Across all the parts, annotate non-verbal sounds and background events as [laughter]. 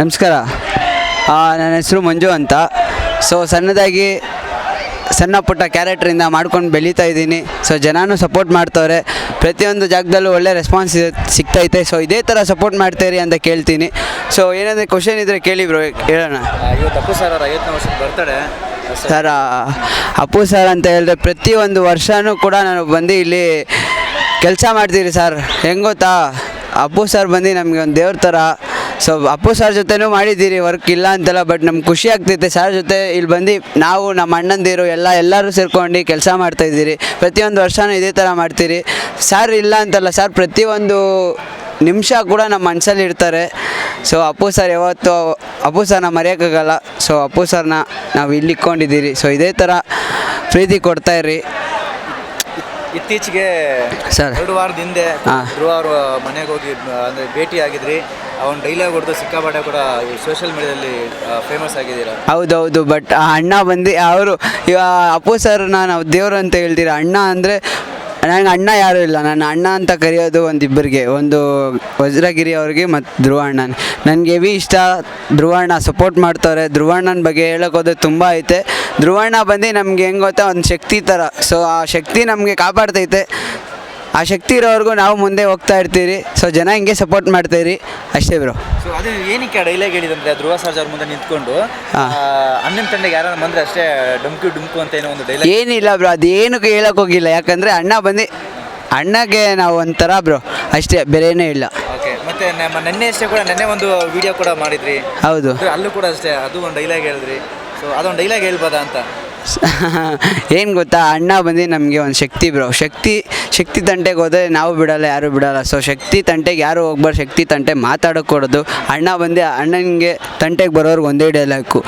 ನಮಸ್ಕಾರ. ನನ್ನ ಹೆಸರು ಮಂಜು ಅಂತ. ಸೊ ಸಣ್ಣದಾಗಿ ಸಣ್ಣ ಪುಟ್ಟ ಕ್ಯಾರೆಕ್ಟ್ರಿಂದ ಮಾಡ್ಕೊಂಡು ಬೆಳೀತಾ ಇದ್ದೀನಿ. ಸೊ ಜನನೂ ಸಪೋರ್ಟ್ ಮಾಡ್ತವ್ರೆ. ಪ್ರತಿಯೊಂದು ಜಾಗದಲ್ಲೂ ಒಳ್ಳೆ ರೆಸ್ಪಾನ್ಸ್ ಸಿಗ್ತೈತೆ. ಸೊ ಇದೇ ಥರ ಸಪೋರ್ಟ್ ಮಾಡ್ತೀರಿ ಅಂತ ಕೇಳ್ತೀನಿ. ಸೊ ಏನಾದರೂ ಕ್ವಶನ್ ಇದ್ದರೆ ಕೇಳಿ ಬ್ರೋ ಹೇಳೋಣ. ಅಪ್ಪು ಸರ್ ಅವರ ಐವತ್ತನೇ ವರ್ಷದ ಬರ್ತಡೆ ಸರ್ ಅಪ್ಪು ಸರ್ ಅಂತ ಹೇಳಿದ್ರೆ ಪ್ರತಿಯೊಂದು ವರ್ಷವೂ ಕೂಡ ನಾನು ಬಂದು ಇಲ್ಲಿ ಕೆಲಸ ಮಾಡ್ತೀರಿ ಸರ್ ಹೆಂಗೆ ಗೊತ್ತಾ? ಅಪ್ಪು ಸರ್ ಬಂದು ನಮಗೆ ಒಂದು ದೇವ್ರ ಥರ ಸೊ ಅಪ್ಪು ಸರ್ ಜೊತೆನೂ ಮಾಡಿದ್ದೀರಿ ವರ್ಕ್ ಇಲ್ಲ ಅಂತಲ್ಲ ಬಟ್ ನಮ್ಗೆ ಖುಷಿ ಆಗ್ತೈತೆ. ಸರ್ ಜೊತೆ ಇಲ್ಲಿ ಬಂದು ನಾವು ನಮ್ಮ ಅಣ್ಣಂದಿರು ಎಲ್ಲ, ಎಲ್ಲರೂ ಸೇರ್ಕೊಂಡು ಕೆಲಸ ಮಾಡ್ತಾ ಇದ್ದೀರಿ. ಪ್ರತಿಯೊಂದು ವರ್ಷನೂ ಇದೇ ಥರ ಮಾಡ್ತೀರಿ. ಸರ್ ಇಲ್ಲ ಅಂತಲ್ಲ ಸರ್ ಪ್ರತಿಯೊಂದು ನಿಮಿಷ ಕೂಡ ನಮ್ಮ ಮನಸ್ಸಲ್ಲಿ ಇರ್ತಾರೆ. ಸೊ ಅಪ್ಪು ಸರ್ ಯಾವತ್ತು, ಅಪ್ಪು ಸರ್ನ ಮರೆಯೋಕ್ಕಾಗಲ್ಲ. ಸೊ ಅಪ್ಪು ಸರ್ನ ನಾವು ಇಲ್ಲಿ ಇಟ್ಕೊಂಡಿದ್ದೀರಿ ಸೊ ಇದೇ ಥರ ಪ್ರೀತಿ ಕೊಡ್ತಾ ಇರ್ರಿ. ಇತ್ತೀಚೆಗೆ ಸರ್. ಎರಡು ವಾರದ ಹಿಂದೆ. ಧ್ರುವ ಅವ್ರ ಮನೆಗೆ ಹೋಗಿ ಅಂದರೆ ಭೇಟಿ ಆಗಿದ್ರಿ ಅವನ ಡೈಲಾಗ್ ಹೊಡೆದು ಸಿಕ್ಕಾಪಟ್ಟೆ ಕೂಡ ಸೋಷಿಯಲ್ ಮೀಡಿಯಾದಲ್ಲಿ ಫೇಮಸ್ ಆಗಿದ್ದೀರಾ? ಹೌದೌದು ಬಟ್ ಆ ಅಣ್ಣ ಬಂದು ಅವರು ಅಪ್ಪು ಸರ್ ನಾನು ದೇವರು ಅಂತ ಹೇಳ್ತೀರಾ? ಅಣ್ಣ ಅಂದರೆ ನನಗೆ ಅಣ್ಣ ಯಾರೂ ಇಲ್ಲ. ನನ್ನ ಅಣ್ಣ ಅಂತ ಕರೆಯೋದು ಒಂದಿಬ್ಬರಿಗೆ. ಒಂದು ವಜ್ರಗಿರಿ ಅವ್ರಿಗೆ ಮತ್ತು ಧ್ರುವ ಅಣ್ಣನ ನನಗೆ ಹೆವಿ ಇಷ್ಟ ಧ್ರುವ ಅಣ್ಣ ಸಪೋರ್ಟ್ ಮಾಡ್ತಾರೆ ಧ್ರುವ ಅಣ್ಣನ ಬಗ್ಗೆ ಹೇಳೋಕೆ ಹೋದ್ರೆ ತುಂಬ ಐತೆ. ಧ್ರುವ ಅಣ್ಣ ಬಂದು ನಮ್ಗೆ ಹೆಂಗೆ ಗೊತ್ತಾ, ಒಂದು ಶಕ್ತಿ ಥರ ಸೊ ಆ ಶಕ್ತಿ ನಮಗೆ ಕಾಪಾಡ್ತೈತೆ. ಆ ಶಕ್ತಿ ಇರೋವರೆಗೂ ನಾವು ಮುಂದೆ ಹೋಗ್ತಾ ಇರ್ತೀರಿ. ಸೊ ಜನ ಹಿಂಗೆ ಸಪೋರ್ಟ್ ಮಾಡ್ತೀರಿ. ಅಷ್ಟೇ ಬ್ರೋ ಸೊ ಅದೇ ಏನಕ್ಕೆ ಡೈಲಾಗ್ ಹೇಳಿದಂದ್ರೆ ಧ್ರುವ ಸರ್ಜ್ ಅವ್ರ ಮುಂದೆ ನಿಂತ್ಕೊಂಡು. ಆ, ಅಣ್ಣನ ತಂಡಗೆ ಯಾರು ಬಂದ್ರೆ ಅಷ್ಟೇ ಡುಮ್ಕು ಡುಮ್ಕು ಅಂತ ಏನೋ ಒಂದು ಡೈಲಾಗ್ ಏನಿಲ್ಲ ಬ್ರೋ ಅದೇನಕ್ಕೆ ಹೇಳಕ್ ಹೋಗಿಲ್ಲ. ಯಾಕಂದ್ರೆ ಅಣ್ಣ ಬಂದು ಅಣ್ಣಗೆ ನಾವು ಒಂಥರ ಬ್ರೋ ಅಷ್ಟೇ ಬೇರೆನೇ ಇಲ್ಲ. ಓಕೆ ಮತ್ತೆ ನಮ್ಮ ನೆನ್ನೆ ಅಷ್ಟೇ ಕೂಡ ನೆನ್ನೆ ಒಂದು ವಿಡಿಯೋ ಕೂಡ ಮಾಡಿದ್ರಿ. ಹೌದು. ಅಲ್ಲೂ ಕೂಡ ಅಷ್ಟೇ ಅದು ಒಂದು ಡೈಲಾಗ್ ಹೇಳಿದ್ರಿ. ಸೊ ಅದೊಂದು ಡೈಲಾಗ್ ಹೇಳ್ಬೋದಾ ಅಂತ? [laughs] ಏನು ಗೊತ್ತಾ ಅಣ್ಣ ಬಂದು ನಮಗೆ ಒಂದು ಶಕ್ತಿ ಬ್ರೋ ಶಕ್ತಿ ಶಕ್ತಿ ತಂಟೆಗೆ ಹೋದರೆ ನಾವು ಬಿಡಲ್ಲ ಯಾರು ಬಿಡಲ್ಲ. ಸೊ ಶಕ್ತಿ ತಂಟೆಗೆ ಯಾರು ಹೋಗ್ಬಾರ್ದು ಶಕ್ತಿ ತಂಟೆ ಮಾತಾಡೋಕೆ ಕೊಡೋದು. ಅಣ್ಣ ಬಂದೆ ಅಣ್ಣನಿಗೆ ತಂಟೆಗೆ ಬರೋರ್ಗೆ ಒಂದೇ ಡೈಲಾಕು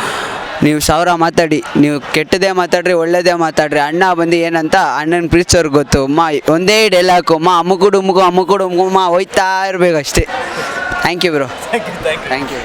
ನೀವು ಸಾವಿರ ಮಾತಾಡಿ ನೀವು ಕೆಟ್ಟದೇ ಮಾತಾಡ್ರಿ ಒಳ್ಳೇದೇ ಮಾತಾಡ್ರಿ. ಅಣ್ಣ ಬಂದು ಏನಂತ ಅಣ್ಣನ ಪ್ರೀತಿಸೋರ್ಗೆ ಗೊತ್ತು. ಮಾ ಒಂದೇ ಡೈಲಾಕು ಮಾ ಅಮ್ಮುಕುಡು ಮುಗು ಅಮ್ಮುಕುಡು ಮುಗು ಮಾ ಹೋಯ್ತಾ ಇರ್ಬೇಕು ಅಷ್ಟೇ. Thank you bro thank you